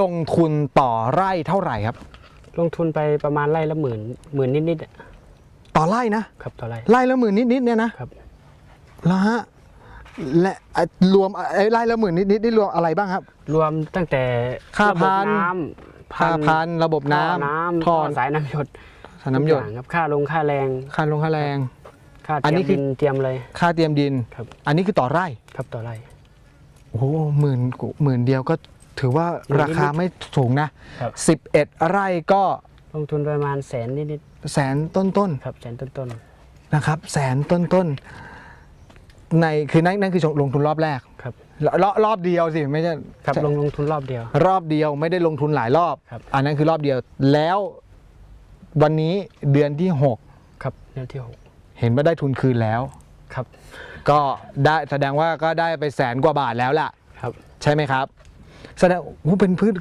ลงทุนต่อไร่เท่าไหร่ครับ ลงทุนไปประมาณไร่ละหมื่นหมื่นนิดๆอะต่อไร่นะ ครับต่อไร่ไร่ละหมื่นนิดๆเนี่ยนะครับแล้วฮะและอะรวมไอ้ไร่ละหมื่นนิดๆนี่รวมอะไรบ้างครับ รวมตั้งแต่ค่าระบบพัน น้ำค่าพันระบบท่อน้ำน้ำท่อท่อสายน้ำหยดสายน้ำหยดทุกอย่างครับค่าลงค่าแรงค่าลงค่าแรง ค่าอันเตรีนี้ยมคือ ดินเตรียมเลยค่าเตรียมดิน ครับ อันนี้คือต่อไร่ ครับต่อไร่โอ้โหหมื่นกว่าหมื่นเดียวก็ ถือว่าหมื่นนิดๆราคาไม่สูงนะ ครับสิบเอ็ดไร่ก็ลงทุนประมาณแสนนิดแสนต้นๆครับแสนต้นๆนะครับแสนต้นๆในคือนั่นนั่นคือลงทุนรอบแรกๆครับรอบรอบเดียวสิไม่ใช่ครับลงลงทุนรอบเดียว รอบเดียวไม่ได้ลงทุนหลายรอบ ครับ อันนั้นคือรอบเดียวแล้ววันนี้เดือนที่ ครับเดือนที่หก6 เห็นว่าได้ทุนคืนแล้ว ครับก็ได้แสดงว่าก็ได้ไปแสนกว่าบาทแล้วล่ะ ครับ ใช่ไหมครับ แสดงว่าเป็นพืช